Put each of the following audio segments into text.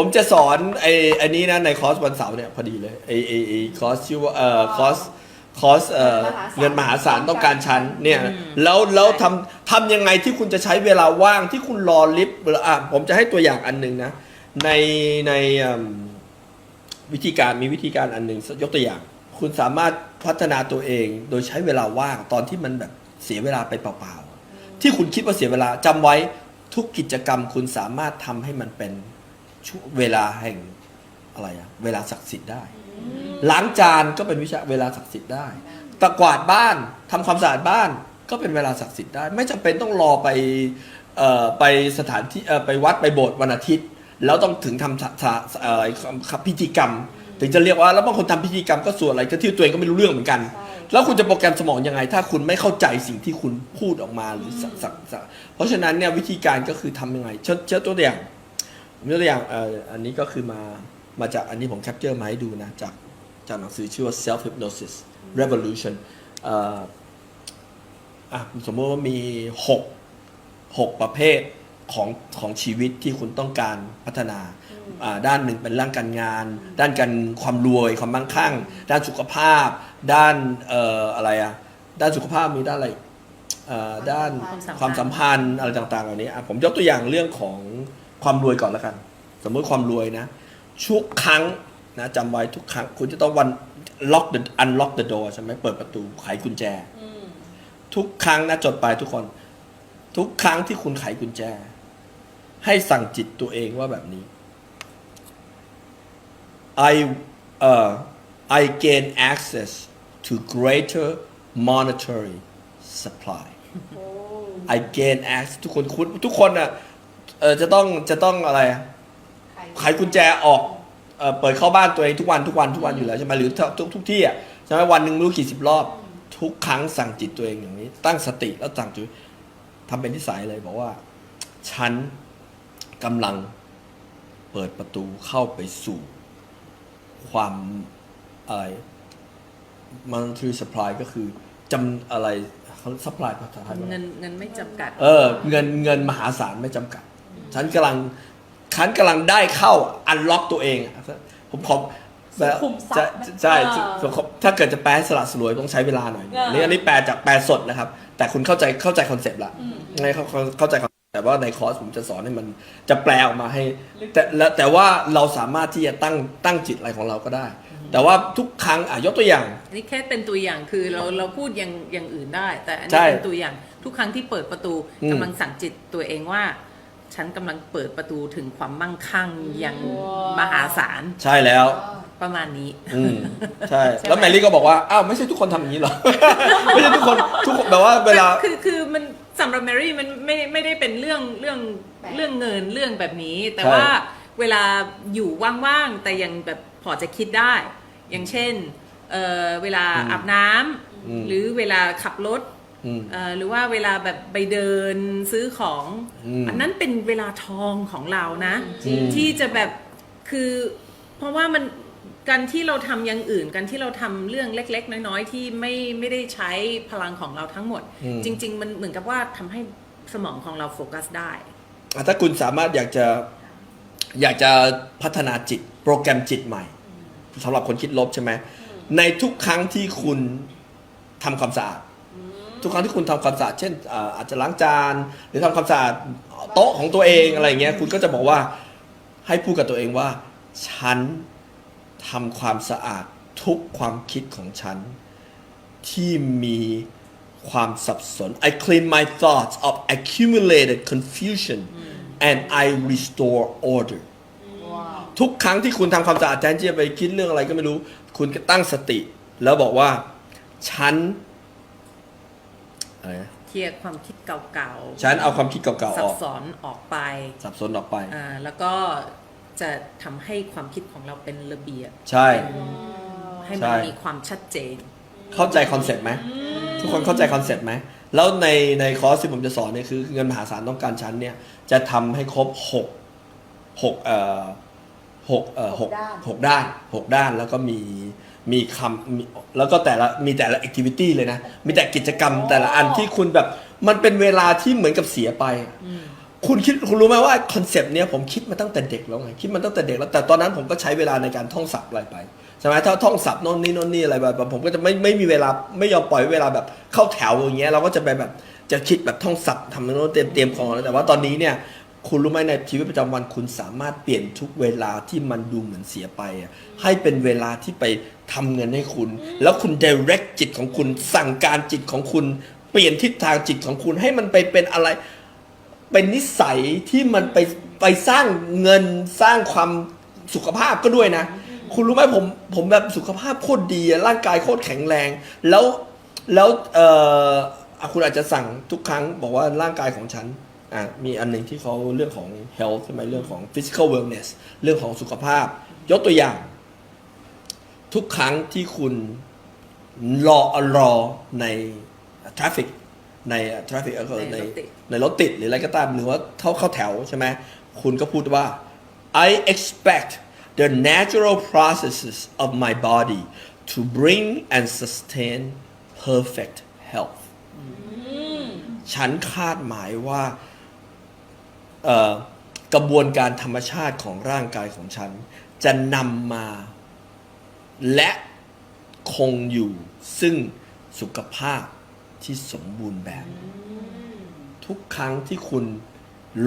ผมจะสอนไอ้ไอ้นี้นะในคอร์สวันเสาร์เนี่ยพอดีเลยไอ้ไอ้ไอ้คอร์สชื่อว่าเอ่อคอร์สคอร์สเอ่อเงินมหาศาลต้องการชั้นเนี่ยแล้วแล้วทำทำยังไงที่คุณจะใช้เวลาว่างที่คุณรอลิฟต์หรืออะผมจะให้ตัวอย่างอันหนึ่งนะในในเอิ่มวิธีการมีวิธีการอันหนึ่งยกตัวอย่าง คุณสามารถพัฒนาตัวเองโดยใช้เวลาว่างตอนที่มันแบบเสียเวลาไปเปล่าๆที่คุณคิดว่าเสียเวลาจำไว้ทุกกิจกรรมคุณสามารถทำให้มันเป็น ช่วงเวลาแห่งอะไรอะเวลาศักดิ์สิทธิ์ได้ล้างจานก็เป็นวิชาเวลาศักดิ์สิทธิ์ได้ตะกวาดบ้านทำความสะอาดบ้านก็เป็นเวลาศักดิ์สิทธิ์ได้ ไม่จำเป็นต้องรอไปเอ่อไปสถานที่เอ่อไปวัดไปโบสถ์วันอาทิตย์ แล้วต้องถึงทำสะสะเอ่อพิธีกรรม ถึงจะเรียกว่าแล้วบางคนทำพิธีกรรมก็ส่วนอะไรก็ที่ตัวเองก็ไม่รู้เรื่องเหมือนกัน แล้วคุณจะโปรแกรมสมองยังไง ถ้าคุณไม่เข้าใจสิ่งที่คุณพูดออกมาหรือสักสักสักเพราะฉะนั้นเนี่ยวิธีการก็คือทำยังไงเช่นเช่นตัวอย่าง ยกตัวอย่างเอ่ออันนี้ก็คือมามาจากอันนี้ผมแคปเจอร์มาให้ดูนะจากจากหนังสือชื่อว่า self hypnosis revolution เอ่ออะสมมติว่ามีหกหกประเภทของของชีวิตที่คุณต้องการพัฒนาอ่าด้านหนึ่งเป็นเรื่องการงาน ด้านการความรวยความมั่งคั่ง ด้านสุขภาพ ด้านเอ่ออะไรอะด้านสุขภาพมีด้านอะไรเอ่อด้านความสัมพันธ์อะไรต่างๆเหล่านี้อะผมยกตัวอย่างเรื่องของ ความรวยก่อนแล้วกัน สมมติความรวยนะทุกครั้งนะจำไว้ทุกครั้ง คุณจะต้องวัน lock the unlock the door ใช่ไหมเปิดประตูไขกุญแจอืมทุกครั้งนะจดไปทุกคน ทุกครั้งที่คุณไขกุญแจ ให้สั่งจิตตัวเองว่าแบบนี้ I uh, I gain access to greater monetary supply โอ้ I gain access ทุกคนคุณทุกคนอะ เออจะต้องจะต้องอะไรอะไขกุญแจออกเอ่อเปิดเข้าบ้านตัวเองทุกวันทุกวันทุกวันอยู่แล้วใช่ไหมหรือทุกทุกที่อะใช่ไหมวันหนึ่งไม่รู้กี่สิบรอบ ทุกครั้งสั่งจิตตัวเองอย่างนี้ ตั้งสติแล้วสั่งจิตทำเป็นนิสัยเลยบอกว่า ฉันกำลังเปิดประตูเข้าไปสู่ความอะไร monetary supply ก็คือจำอะไรเขา supply ภาษาไทยว่าอะไรเงินเงินไม่จำกัด เออ เงินเงินมหาศาลไม่จำกัด ฉันกำลังฉันกำลังได้เข้าอันล็อกตัวเองอะผมขอแบบสุขุมทรัจะพย์ใช่เออผมขอถ้าเกิดจะแปลให้สละสลวยต้องใช้เวลาหน่อย เออนี่อันนี้แปลจากแปลสดนะครับ แต่คุณเข้าใจเข้าใจคอนเซปต์ละ อืมไงเขาเขาเข้าใจ concept แต่ว่าในคอร์สผมจะสอนให้มันจะแปลออกมาให้แต่แล้วแต่ว่าเราสามารถที่จะตั้งตั้งจิตอะไรของเราก็ได้ แต่ว่าทุกครั้งอะยกตัวอย่าง นี่แค่เป็นตัวอย่างคือเราเราพูดอย่างอย่างอื่นได้ แต่อันใช่นี้เป็นตัวอย่างทุกครั้งที่เปิดประตูอืม กำลังสั่งจิตตัวเองว่า ฉันกำลังเปิดประตูถึงความมั่งคั่งอย่างว้าวมหาศาลใช่แล้ว ประมาณนี้ อืมใช่ ใช่ไหม แล้วแมรี่ก็บอกว่า อ้าว ไม่ใช่ทุกคนทำอย่างนี้หรอ ไม่ใช่ทุกคน ทุกคนแบบว่าเวลา คือคือมันสำหรับแมรี่มันไม่ไม่ได้เป็นเรื่องเรื่องเรื่องเงินเรื่องแบบนี้ แต่ใช่ว่าเวลาอยู่ว่างๆ แต่ยังแบบพอจะคิดได้ อย่างเช่นเอ่อเวลาอาบน้ำอืมหรือเวลาขับรถอืมเอ่อ หรือว่าเวลาแบบไปเดินซื้อของอืมอันนั้นเป็นเวลาทองของเรานะจริงที่จะแบบคือเพราะว่ามันการที่เราทำอย่างอื่นการที่เราทำเรื่องเล็ก ๆ น้อยๆ ที่ไม่ไม่ได้ใช้พลังของเราทั้งหมดอืมจริง ๆ มันเหมือนกับว่าทำให้สมองของเราโฟกัสได้อะถ้าคุณสามารถอยากจะอยากจะพัฒนาจิต โปรแกรมจิตใหม่สำหรับคนคิดลบใช่ไหมในทุกครั้งที่คุณทำความสะอาด ทุกครั้งที่คุณทำความสะอาดเช่นอ่าอาจจะล้างจาน หรือทำความสะอาดโต๊ะของตัวเองอะไรเงี้ยคุณก็จะบอกว่าให้พูดกับตัวเองว่า ฉันทำความสะอาดทุกความคิดของฉัน ที่มีความสับสน I clean my thoughts of accumulated confusion and I restore order ว้าวทุกครั้งที่คุณทำความสะอาดแทนที่จะไปคิดเรื่องอะไรก็ไม่รู้ คุณก็ตั้งสติ แล้วบอกว่า ฉัน อะไรนะเคลียร์ความคิดเก่าฉันเอาความคิดเก่าๆๆอซัอบกซ้อนออกไปสับสนออกไป อ่าแล้วก็จะทำให้ความคิดของเราเป็นระเบียบใช่ เป็นให้ใช่มันมีความชัดเจน เข้าใจคอนเซ็ปต์ไหมทุกคนเข้าใจคอนเซ็ปต์ไหมแล้วในในคอร์สที่ผมจะสอนเนี่ยคือเงินมหาศาลต้องการชั้นเนี่ยจะทำให้ครบหกหกเอ่อ หกเอ่อหกหกด้านหกด้านแล้วก็มีมีคำมีแล้วก็แต่ละมีแต่ละแอคทิวิตี้เลยนะ มีแต่กิจกรรมแต่ละอันที่คุณแบบมันเป็นเวลาที่เหมือนกับเสียไปอืมคุณคิดคุณรู้ไหมว่าคอนเซปต์เนี้ยผมคิดมาตั้งแต่เด็กแล้วไงคิดมาตั้งแต่เด็กแล้วแต่ตอนนั้นผมก็ใช้เวลาในการท่องศัพท์อะไรไปใช่ไหมถ้าท่องศัพท์โน่นนี่โน่นนี่อะไรแบบผมก็จะไม่ไม่มีเวลาไม่ยอมปล่อยเวลาแบบเข้าแถวอย่างเงี้ยเราก็จะไปแบบจะคิดแบบท่องศัพท์ทำโน้นเตรียมเตรียมของแล้วแต่ว่าตอนนี้เนี่ย คุณรู้ไหมในชีวิตประจำวันคุณสามารถเปลี่ยนทุกเวลาที่มันดูเหมือนเสียไปอะให้เป็นเวลาที่ไปทำเงินให้คุณ แล้วคุณ direct จิตของคุณ สั่งการจิตของคุณ เปลี่ยนทิศทางจิตของคุณให้มันไปเป็นอะไร เป็นนิสัยที่มันไปไปสร้างเงินสร้างความสุขภาพก็ด้วยนะ คุณรู้ไหมผมผมแบบสุขภาพโคตรดีอะร่างกายโคตรแข็งแรง แล้วแล้วเอ่ออะคุณอาจจะสั่งทุกครั้งบอกว่าร่างกายของฉัน อะมีอันหนึ่งที่เขาเรื่องของ health ใช่ไหมเรื่องของ physical wellness เรื่องของสุขภาพ ยกตัวอย่าง ทุกครั้งที่คุณรอรอใน traffic ใน traffic ก็คือในในรถติดในรถติดหรืออะไรก็ตามหรือว่าเข้าเข้าแถวใช่ไหมคุณก็พูดว่า I expect the natural processes of my body to bring and sustain perfect health ฉันคาดหมายว่าเอ่อ กระบวนการธรรมชาติของร่างกายของฉัน จะนำมา และคงอยู่ซึ่งสุขภาพที่สมบูรณ์แบบ ทุกครั้งที่คุณ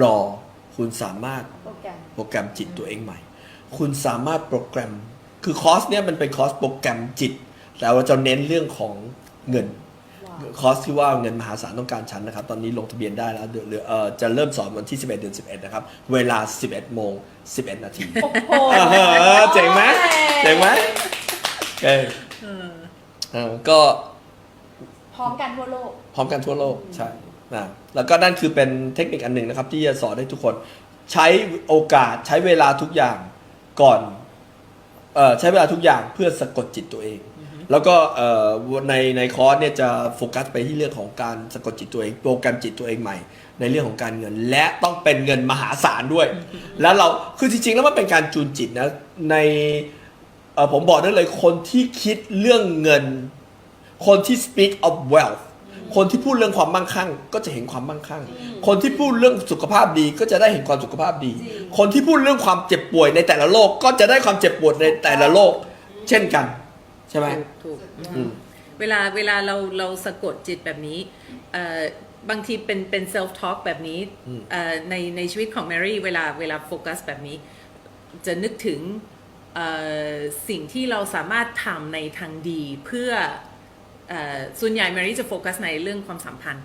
รอคุณสามารถโปรแกรมโปรแกรมจิตตัวเองใหม่ คุณสามารถโปรแกรม คือคอร์สเนี้ยมันเป็นคอร์สโปรแกรมจิต แต่เราจะเน้นเรื่องของเงินว้าว คอร์สที่ว่าเงินมหาศาลต้องการชั้นนะครับ ตอนนี้ลงทะเบียนได้แล้วเดือนเอ่อจะเริ่มสอนวันที่ 11 เดือน 11 นะครับ เวลา 11 โมง 11 นาทีโอ้โหอ่าฮะเจ๋งไหมเจ๋งไหมเออเออก็พร้อมกันทั่วโลก พร้อมกันทั่วโลก ใช่นะแล้วก็นั่นคือเป็นเทคนิคอันหนึ่งนะครับ ที่จะสอนให้ทุกคนใช้โอกาสใช้เวลาทุกอย่างก่อนเอ่อใช้เวลาทุกอย่างเพื่อสะกดจิตตัวเอง แล้วก็เอ่อในในคอร์สเนี่ยจะโฟกัสไปที่เรื่องของการสะกดจิตตัวเอง โปรแกรมจิตตัวเองใหม่ ในเรื่องของการเงิน และต้องเป็นเงินมหาศาลด้วย แล้วเราคือจริงๆแล้วมันเป็นการจูนจิตนะในเอ่อผมบอกได้เลยคนที่คิดเรื่องเงิน คนที่ speak of wealth คนที่พูดเรื่องความมั่งคั่ง ก็จะเห็นความมั่งคั่ง คนที่พูดเรื่องสุขภาพดีก็จะได้เห็นความสุขภาพดีจริงคนที่พูดเรื่องความเจ็บป่วยในแต่ละโลกก็จะได้ความเจ็บปวดในแต่ละโลกเช่นกัน ใช่ไหม ถูกถูกอืม เวลาเวลาเราเราสะกดจิตแบบนี้เอ่อบางทีเป็นเป็น self talk แบบนี้อืม เอ่อในในชีวิตของแมรี่เวลาเวลาโฟกัสแบบนี้ จะนึกถึงเอ่อสิ่งที่เราสามารถทำในทางดีเพื่อเอ่อส่วนใหญ่แมรี่จะโฟกัสในเรื่องความสัมพันธ์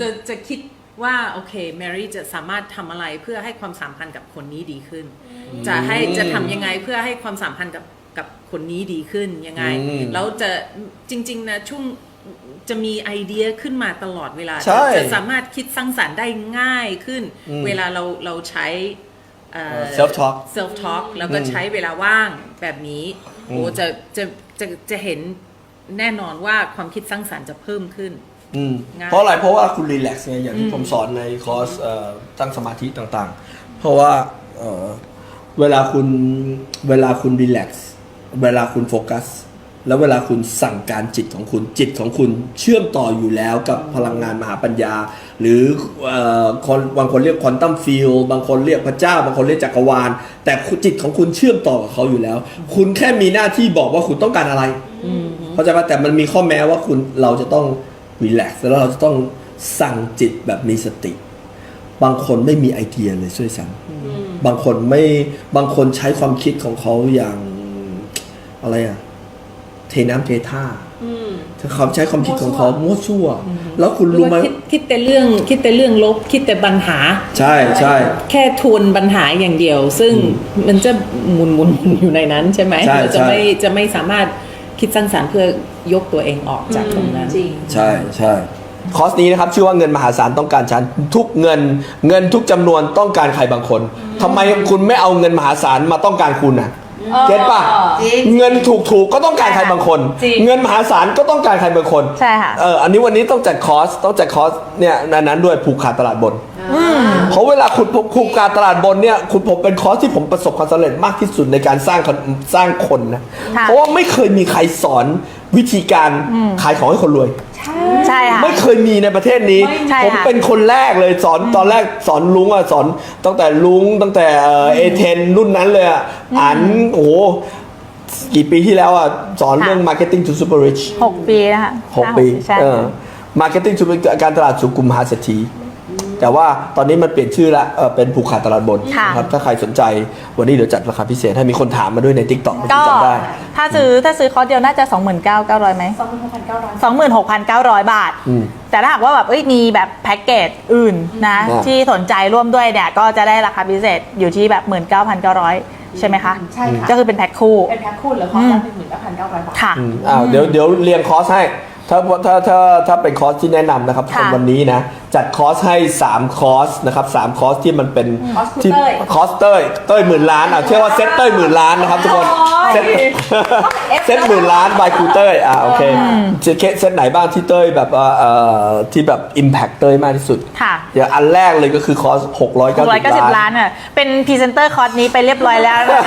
จะจะคิดว่าโอเคแมรี่จะสามารถทำอะไรเพื่อให้ความสัมพันธ์กับคนนี้ดีขึ้น จะให้จะทำยังไงเพื่อให้ความสัมพันธ์กับ กับคนนี้ดีขึ้นยังไง อืมแล้วจะจริง ๆ นะ ช่วงจะมีไอเดียขึ้นมาตลอดเวลา ใช่จะสามารถคิดสร้างสรรค์ได้ง่ายขึ้น อืมเวลาเราเราใช้เอ่อ self talk self talk แล้วก็อืมใช้เวลาว่างแบบนี้อืม โอ้จะจะจะจะเห็นแน่นอนว่าความคิดสร้างสรรค์จะเพิ่มขึ้น อืมง่ายเพราะอะไรเพราะว่าคุณรีแลกซ์ไงอย่างที่อืมผมสอนในคอร์สเอ่อตั้งสมาธิต่างๆ เพราะว่าเอ่อเวลาคุณเวลาคุณรีแลกซ์ เวลาคุณโฟกัส แล้วเวลาคุณสั่งการจิตของคุณจิตของคุณเชื่อมต่ออยู่แล้วกับพลังงานมหาปัญญา หรือเอ่อคนบางคนเรียกควอนตัมฟิลบางคนเรียกพระเจ้า บางคนเรียกจักรวาล แต่คุณจิตของคุณเชื่อมต่อกับเขาอยู่แล้ว คุณแค่มีหน้าที่บอกว่าคุณต้องการอะไรเข้าใจป่ะแต่มันมีข้อแม้ว่าคุณเราจะต้องรีแลกซ์แล้วเราจะต้องสั่งจิตแบบมีสติ บางคนไม่มีไอเดียเลยช่วยซ้ำบางคนไม่บางคนใช้ความคิดของเขาอย่าง อะไรอะเทน้ำเทท่าเขาใช้ความคิดของเขามั่วซั่ว แล้วคุณรู้ไหมคิดคิดแต่เรื่องคิดแต่เรื่องลบ คิดแต่ปัญหา ใช่ใช่แค่ทวนปัญหาอย่างเดียว ซึ่งมันจะหมุนหมุนหมุนอยู่ในนั้นใช่ไหมใช่เราจะใช่ไม่จะไม่สามารถคิดสร้างสรรค์เพื่อยกตัวเองออกจากตรงนั้นจริงใช่ใช่คอร์สนี้นะครับชื่อว่าเงินมหาศาลต้องการฉันทุกเงิน เงินทุกจำนวนต้องการใครบางคนทำไมคุณไม่เอาเงินมหาศาลมาต้องการคุณน่ะ เออเก็ตป่ะ จริง เงินถูกถูกๆก็ต้องการใครบางคน จริง เงินมหาศาลก็ต้องการใครบางคนใช่ค่ะ เอออันนี้วันนี้ต้องจัดคอร์สต้องจัดคอร์สเนี่ยในนั้นด้วยผูกขาดตลาดบนอ่าเพราะเวลาคุณผูกขาดตลาดบนเนี่ยคุณผมเป็นคอร์สที่ผมประสบความสำเร็จมากที่สุดในการสร้างคนสร้างคนนะค่ะ เพราะว่าไม่เคยมีใครสอนวิธีการขายของให้คนรวย ใช่ใช่ค่ะ ไม่เคยมีในประเทศนี้ ใช่ผมค่ะเป็นคนแรกเลยสอนตอนแรกสอนลุงอะสอนตั้งแต่ลุงตั้งแต่เอเทนรุ่นนั้นเลยอะอ่านโอ้โหกี่ปีที่แล้วอะสอนเรื่อง marketing to super rich หกปีนะคะหกห้าปีใช่ เออ marketing to การตลาดสู่กลุ่มมหาเศรษฐี แต่ว่าตอนนี้มันเปลี่ยนชื่อละเออเป็นผูกขาดตลาดบนค่ะนะครับถ้าใครสนใจวันนี้เดี๋ยวจัดราคาพิเศษให้มีคนถามมาด้วยใน TikTok ก็จำได้ ถ้าซื้อถ้าซื้อคอร์สเดียวน่าจะ 29,900ไหมสองพันหกพันเก้าร้อย26,900 บาท อืมแต่ถ้าหากว่าแบบเอ้ยมีแบบแพ็กเกจอื่นนะ อ่า ที่สนใจร่วมด้วยเนี่ย ก็จะได้ราคาพิเศษอยู่ที่แบบ 19,900 ใช่ไหมคะ ใช่ค่ะ ก็คือเป็นแพ็คคู่ เป็นแพ็คคู่เหรือคอร์สละหนึ่งหมื่นเก้าพันเก้าร้อยบาท ค่ะ อืมอ้าวเดี๋ยวเดี๋ยวเรียงคอร์สให้ ถ้าถ้าถ้าถ้าเป็นคอร์สที่แนะนำนะครับค่ะวันนี้นะ จัดคอร์สให้ 3 คอร์สนะครับสามคอร์สที่มันเป็นคอร์สที่เต้ย คอร์สเต้ยเต้ยหมื่นล้านอะเชื่อว่าเซ็ตเต้ยหมื่นล้านนะครับทุกคนโอ้ยเซ็ตเซ็ตหมื่นล้านบายครูเต้ยอ่าโอเคเซ็ตเซ็ตไหนบ้างที่เต้ยแบบว่าเอ่อที่แบบอิมแพคเต้ยมากที่สุดค่ะ อย่างอันแรกเลยก็คือคอร์ส690 690 ล้านอะ เป็นพรีเซนเตอร์คอร์สนี้ไปเรียบร้อยแล้วนะ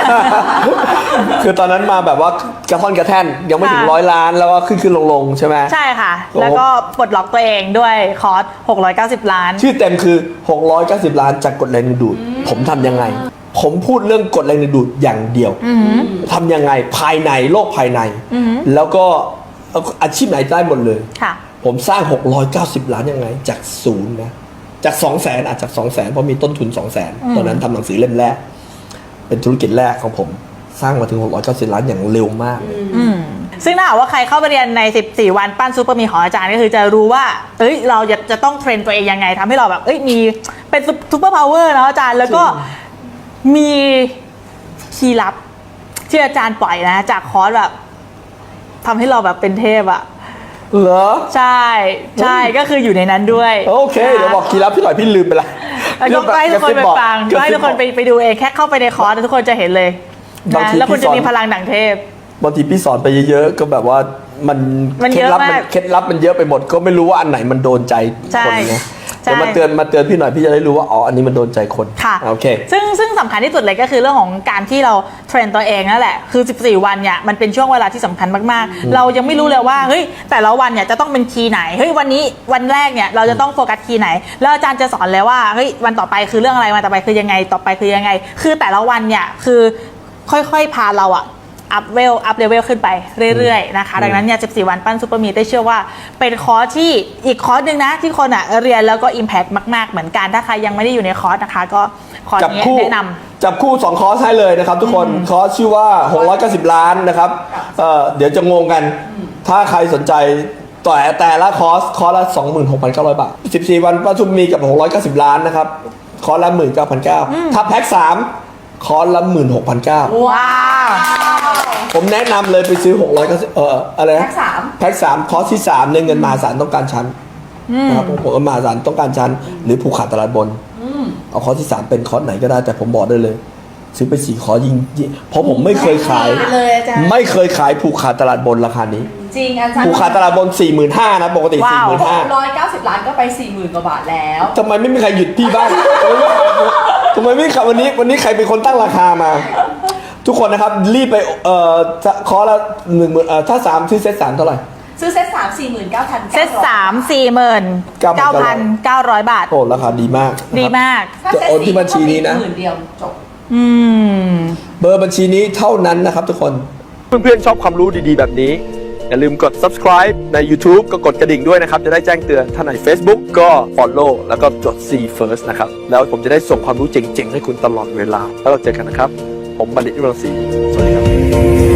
คือตอนนั้นมาแบบว่ากระท่อนกระแท่นยังไม่ถึงค่ะ ร้อยล้านแล้วก็ขึ้นขึ้นลงลงๆใช่ไหม ใช่ค่ะ โอ้ แล้วก็ปลดล็อกตัวเองด้วยคอร์ส690 ล้าน ชื่อเต็มคือ 690 ล้านจากกฎแรงดึงดูด ผมทำยังไง ผมพูดเรื่องกฎแรงดึงดูดอย่างเดียวทำยังไงภายในโลกภายในอือหือแล้วก็อาชีพไหนได้หมดเลย ค่ะ ผมสร้าง 690 ล้านยังไง จากศูนย์นะ จาก 2 0 0แสนอาจจาก 2 0 0แสนเพราะมีต้นทุน 2 0 0แสนตอนนั้นทำหนังสือเล่มแรก เป็นธุรกิจแรกของผม สร้างมาถึง 690 ล้านอย่างเร็วมาก อืมซึ่งถ้าหากว่าใครเข้าไปเรียนใน 14 วันปั้นซูเปอร์มีของอาจารย์ก็คือจะรู้ว่า เอ้ย เราจะจะต้องเทรนตัวเองยังไงทำให้เราแบบ เอ้ย มีเป็นซูเปอร์พาวเวอร์นะอาจารย์ แล้วก็มีคีย์ลับที่อาจารย์ปล่อยนะ จากคอร์สแบบทำให้เราแบบเป็นเทพอะเหรอ ใช่ ใช่ ก็คืออยู่ในนั้นด้วยโอเค เดี๋ยวบอกคีย์ลับพี่หน่อยพี่ลืมไปละแล้วก็ให้ทุกคนไปฟังกระให้ซิบทุกคนไปบอกไปดูเองแค่เข้าไปในคอร์สทุกคนจะเห็นเลย บางนะทีแล้วคุณพี่สจะอนมีพลังดั่งเทพ บางทีพี่สอนไปเยอะๆก็แบบว่ามันมันเคเยล็ดอะลับมากเคล็ดลับมันเยอะไปหมด ก็ไม่รู้ว่าอันไหนมันโดนใจใช่คนไงใช่เดี๋ยวมาเตือนมาเตือนพี่หน่อยพี่จะได้รู้ว่าอ๋ออันนี้มันโดนใจคนค่ะโอเค ซึ่งซึ่งสำคัญที่สุดเลยก็คือเรื่องของการที่เราเทรนตัวเองนั่นแหละ คือ 14 วันเนี่ยมันเป็นช่วงเวลาที่สำคัญมากๆ เรายังไม่รู้เลยว่าเฮ้ยแต่ละวันเนี่ยจะต้องเป็นคีย์ไหนเฮ้ยวันนี้วันแรกเนี่ยเราจะต้องโฟกัสคีย์ไหน แล้วอาจารย์จะสอนเลยว่าเฮ้ยวันต่อไปคือเรื่องอะไรวันต่อไปคือยังไงต่อไปคือยังไง คือแต่ละวันเนี่ยคือ ค่อยๆ พาเราอะอัพเวลอัพเลเวลขึ้นไปเรื่อยๆนะคะ ดังนั้นเนี่ย 14 วันปั้นซูเปอร์มีได้เชื่อว่าเป็นคอร์สที่อีกคอร์สหนึ่งนะ ที่คนอะเรียนแล้วก็ Impact มาก ๆ เหมือนกัน ถ้าใครยังไม่ได้อยู่ในคอร์สนะคะ ก็คอร์สจับนี้คู่แนะนำ จับคู่ 2 คอร์สให้เลยนะครับ ทุกคนคอร์สชื่อว่า 690 ล้านนะครับเอ่อเดี๋ยวจะงงกัน ถ้าใครสนใจต่อแต่ละคอร์สคอร์สละ 26,900 บาท 14 วันประชุมมีกับ 690 ล้านนะครับคอร์สละ 19,900ถ้าแพ็ค3 คอร์สละ16,900ว้าวผมแนะนำเลยไปซื้อ690เอ่ออะไรนะแพ็คสาม แพ็คสามคอร์สที่สามเนี่ยเงินมหาศาลต้องการชั้นนะครับผมผมมหาศาลต้องการชั้น หรือผูกขาดตลาดบนเอาคอร์สที่สามเป็นคอร์สไหนก็ได้แต่ผมบอกได้เลย ซื้อไปสี่คอร์สยิงยิงเพราะผมไม่เคยขาย เลยอาจารย์ ไม่เคยขายผูกขาดตลาดบนราคานี้ จริงอาจารย์ผูกขาดตลาดบนสี่หมื่นห้านะปกติ ว้าสี่วหมื่นห้าร้อยเก้าสิบล้านก็ไปสี่หมื่นกว่าบาทแล้ว ทำไมไม่มีใครหยุดพี่บ้าง ทำไมไม่ขับวันนี้วันนี้ใครเป็นคนตั้งราคามา ทุกคนนะครับรีบไปเอ่อคอร์สละหนึ่งหมื่นเอ่อถ้าสามซื้อเซ็ตสามเท่าไหร่ ซื้อเซ็ตสามสี่หมื่นเก้าพันเซตสามสี่หมื่นเก้าพันเก้าร้อยบาท โอ้ราคาดีมากนะครับ ดีมาก ถ้าเซ็ตจะโอนที่สี่บัญชีนี้นะ หมื่นเดียวจบ อืม เบอร์บัญชีนี้เท่านั้นนะครับทุกคน เพื่อนๆชอบความรู้ดีๆ แบบนี้ อย่าลืมกด subscribe ใน YouTube ก็กดกระดิ่งด้วยนะครับ จะได้แจ้งเตือนถ้าใน Facebook ก็ follow แล้วก็จด see first นะครับ แล้วผมจะได้ส่งความรู้เจ๋งๆ ให้คุณตลอดเวลา แล้วเราเจอกันนะครับ ผมบัณฑิตวิรังสีสวัสดีครับ